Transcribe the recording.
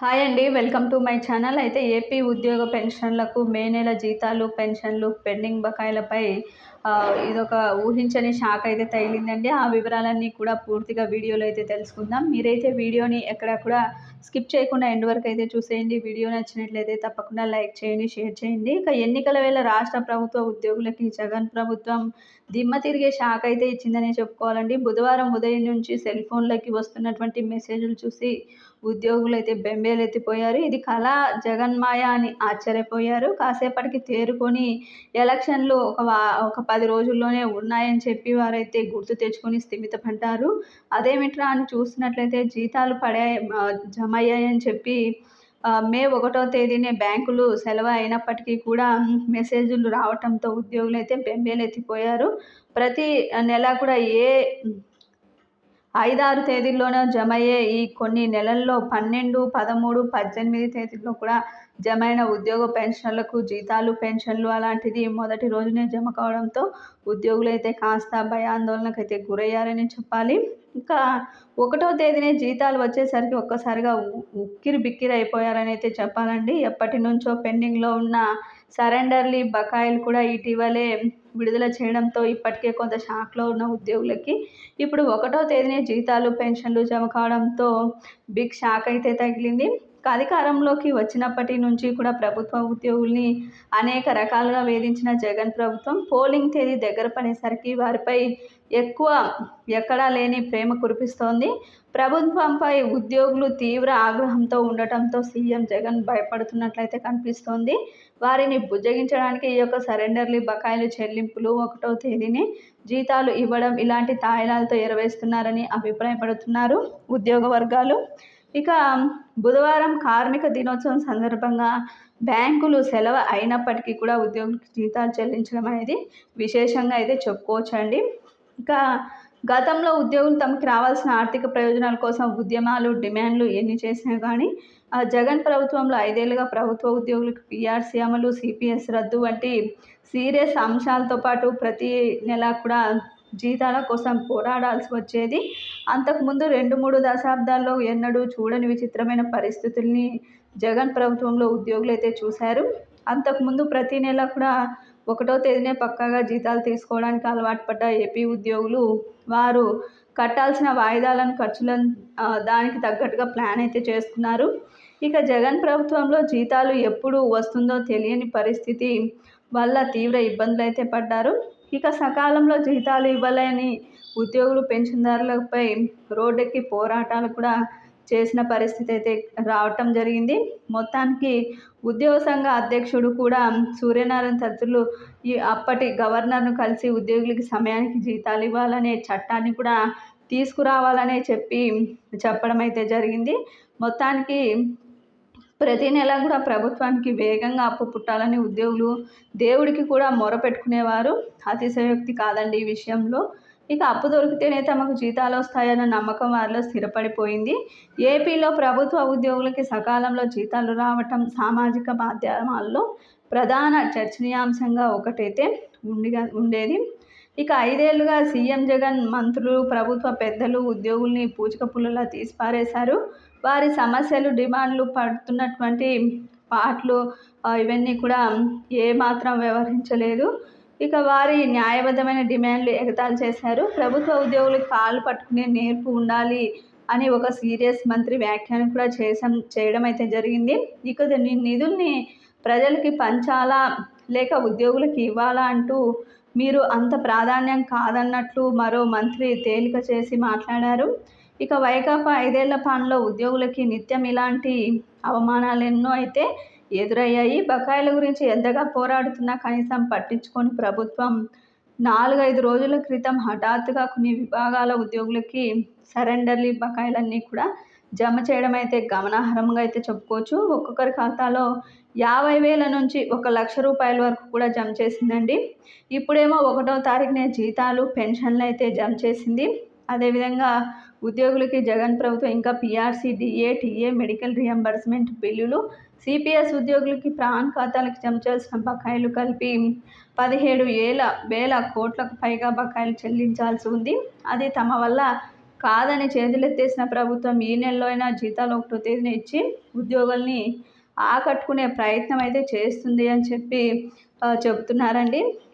Hi అండి welcome to my channel. అయితే AP ఉద్యోగ పెన్షన్లకు మే నెల జీతాలు పెన్షన్లు పెండింగ్ బకాయిలపై ఇదొక ఊహించని షాక్ అయితే తగిలిందండి. ఆ వివరాలన్నీ కూడా పూర్తిగా వీడియోలో అయితే తెలుసుకుందాం. మీరైతే వీడియోని ఎక్కడ కూడా స్కిప్ చేయకుండా ఎండ్ వరకు అయితే చూసేయండి. వీడియో నచ్చినట్లయితే తప్పకుండా లైక్ చేయండి షేర్ చేయండి. ఇక ఎన్నికల వేళ రాష్ట్ర ప్రభుత్వ ఉద్యోగులకి జగన్ ప్రభుత్వం దిమ్మ తిరిగే షాక్ అయితే ఇచ్చిందనే చెప్పుకోవాలండి. బుధవారం ఉదయం నుంచి సెల్ ఫోన్లకి వస్తున్నటువంటి మెసేజ్లు చూసి ఉద్యోగులు అయితే బెంబేలెత్తిపోయారు. ఇది కళ జగన్మాయ అని ఆశ్చర్యపోయారు. కాసేపటికి తేరుకొని ఎలక్షన్లు ఒక వా ఒక పది రోజుల్లోనే ఉన్నాయని చెప్పి వారైతే గుర్తు తెచ్చుకొని స్థిమితపడ్డారు అదేమిట్రా అని చూసినట్లయితే జీతాలు పడే జమ అయ్యాయని చెప్పి మే ఒకటో తేదీనే బ్యాంకులు సెలవు అయినప్పటికీ కూడా మెసేజ్లు రావటంతో ఉద్యోగులు అయితే బెంబేలెత్తిపోయారు. ప్రతి నెల కూడా ఏ ఐదారు తేదీల్లోనే జమ అయ్యే ఈ కొన్ని నెలల్లో పన్నెండు పదమూడు పద్దెనిమిది తేదీల్లో కూడా జమ అయిన ఉద్యోగ పెన్షన్లకు జీతాలు పెన్షన్లు అలాంటిది మొదటి రోజునే జమ కావడంతో ఉద్యోగులు అయితే కాస్త భయాందోళనకు అయితే గురయ్యారని చెప్పాలి. ఇంకా ఒకటో తేదీనే జీతాలు వచ్చేసరికి ఒక్కసారిగా ఉక్కిరి బిక్కిరి అయిపోయారని అయితే చెప్పాలండి. ఎప్పటి నుంచో పెండింగ్లో ఉన్న సరెండర్లీ బకాయిలు కూడా ఇటీవలే విడుదల చేయడంతో ఇప్పటికే కొంత షాక్లో ఉన్న ఉద్యోగులకి ఇప్పుడు ఒకటో తేదీనే జీతాలు పెన్షన్లు జమ కావడంతో బిగ్ షాక్ అయితే తగిలింది. అధికారంలోకి వచ్చినప్పటి నుంచి కూడా ప్రభుత్వ ఉద్యోగుల్ని అనేక రకాలుగా వేధించిన జగన్ ప్రభుత్వం పోలింగ్ తేదీ దగ్గర పడేసరికి వారిపై ఎక్కువ ఎక్కడా లేని ప్రేమ కురిపిస్తోంది. ప్రభుత్వంపై ఉద్యోగులు తీవ్ర ఆగ్రహంతో ఉండటంతో సీఎం జగన్ భయపడుతున్నట్లయితే కనిపిస్తోంది. వారిని బుజ్జగించడానికి ఈ యొక్క సరెండర్లు బకాయిలు చెల్లింపులు ఒకటో తేదీని జీతాలు ఇవ్వడం ఇలాంటి తాయిలాలతో ఎరవేస్తున్నారని అభిప్రాయపడుతున్నారు ఉద్యోగ వర్గాలు. ఇక బుధవారం కార్మిక దినోత్సవం సందర్భంగా బ్యాంకులు సెలవు అయినప్పటికీ కూడా ఉద్యోగులకు జీతాలు చెల్లించడం అనేది విశేషంగా అయితే చెప్పుకోవచ్చండి. ఇక గతంలో ఉద్యోగులు తమకు రావాల్సిన ఆర్థిక ప్రయోజనాల కోసం ఉద్యమాలు డిమాండ్లు ఎన్ని చేసినా కానీ ఆ జగన్ ప్రభుత్వంలో ఐదేళ్ళుగా ప్రభుత్వ ఉద్యోగులకు పీఆర్సీ అమలు సిపిఎస్ రద్దు వంటి సీరియస్ అంశాలతో పాటు ప్రతి నెల కూడా జీతాల కోసం పోరాడాల్సి వచ్చేది. అంతకుముందు రెండు మూడు దశాబ్దాల్లో ఎన్నడూ చూడని విచిత్రమైన పరిస్థితుల్ని జగన్ ప్రభుత్వంలో ఉద్యోగులు అయితే చూశారు అంతకుముందు ప్రతి నెల కూడా ఒకటో తేదీనే పక్కాగా జీతాలు తీసుకోవడానికి అలవాటు పడ్డ ఏపీ ఉద్యోగులు వారు కట్టాల్సిన వాయిదాలను ఖర్చులను దానికి తగ్గట్టుగా ప్లాన్ అయితే చేసుకున్నారు. ఇక జగన్ ప్రభుత్వంలో జీతాలు ఎప్పుడు వస్తుందో తెలియని పరిస్థితి వల్ల తీవ్ర ఇబ్బందులు అయితే పడ్డారు. ఇక సకాలంలో జీతాలు ఇవ్వలేని ఉద్యోగులు పెన్షన్దారులపై రోడ్డెక్కి పోరాటాలు కూడా చేసిన పరిస్థితి అయితే రావటం జరిగింది. మొత్తానికి ఉద్యోగ సంఘ అధ్యక్షుడు కూడా సూర్యనారాయణ తదితరులు ఈ అప్పటి గవర్నర్ను కలిసి ఉద్యోగులకి సమయానికి జీతాలు ఇవ్వాలనే చట్టాన్ని కూడా తీసుకురావాలనే చెప్పి చెప్పడం అయితే జరిగింది. మొత్తానికి ప్రతి నెల కూడా ప్రభుత్వానికి వేగంగా అప్పు పుట్టాలని ఉద్యోగులు దేవుడికి కూడా మొరపెట్టుకునేవారు అతిశయోక్తి కాదండి ఈ విషయంలో. ఇక అప్పు దొరికితేనే తమకు జీతాలు వస్తాయన్న నమ్మకం వారిలో స్థిరపడిపోయింది. ఏపీలో ప్రభుత్వ ఉద్యోగులకి సకాలంలో జీతాలు రావటం సామాజిక మాధ్యమాల్లో ప్రధాన చర్చనీయాంశంగా ఒకటైతే ఉండిగా ఉండేది. ఇక ఐదేళ్ళుగా సీఎం జగన్ మంత్రులు ప్రభుత్వ పెద్దలు ఉద్యోగుల్ని పూచిక పుల్లలా తీసిపారేశారు. వారి సమస్యలు డిమాండ్లు పడుతున్నటువంటి పాటలు ఇవన్నీ కూడా ఏమాత్రం వ్యవహరించలేదు. ఇక వారి న్యాయబద్ధమైన డిమాండ్లు ఎగతాలు చేశారు. ప్రభుత్వ ఉద్యోగులకు కాళ్ళు పట్టుకునే నేర్పు ఉండాలి అని ఒక సీరియస్ మంత్రి వ్యాఖ్యానం కూడా చేసాం చేయడం అయితే జరిగింది. ఇక నిధుల్ని ప్రజలకి పంచాలా లేక ఉద్యోగులకు ఇవ్వాలా అంటూ మీరు అంత ప్రాధాన్యం కాదన్నట్లు మరో మంత్రి తేలిక చేసి మాట్లాడారు. ఇక వైకాపా ఐదేళ్ళ పాలనలో ఉద్యోగులకి నిత్యం ఇలాంటి అవమానాలు ఎన్నో అయితే ఎదురయ్యాయి. బకాయిల గురించి ఎంతగా పోరాడుతున్నా కనీసం పట్టించుకొని ప్రభుత్వం నాలుగైదు రోజుల క్రితం హఠాత్తుగా కొన్ని విభాగాల ఉద్యోగులకి సరెండర్లీ బకాయిలన్నీ కూడా జమ చేయడం అయితే గమనార్హంగా అయితే చెప్పుకోవచ్చు. ఒక్కొక్కరి ఖాతాలో యాభై వేల నుంచి ఒక లక్ష రూపాయల వరకు కూడా జమ చేసిందండి. ఇప్పుడేమో ఒకటో తారీఖునే జీతాలు పెన్షన్లు అయితే జమ చేసింది. అదేవిధంగా ఉద్యోగులకి జగన్ ప్రభుత్వం ఇంకా PRC DA TA medical reimbursement బిల్లులు సిపిఎస్ ఉద్యోగులకి ప్రాణ్ ఖాతాలకు జమ బకాయిలు కలిపి పదిహేడు ఏళ్ళ వేల కోట్లకు పైగా బకాయిలు చెల్లించాల్సి ఉంది. అది తమ వల్ల కాదని చేతులెత్తేసిన ప్రభుత్వం ఈ నెలలో అయినా జీతాలు ఒకటో తేదీన ఇచ్చి ఉద్యోగుల్ని ఆకట్టుకునే ప్రయత్నం అయితే చేస్తుంది అని చెప్పి చెబుతున్నారండి.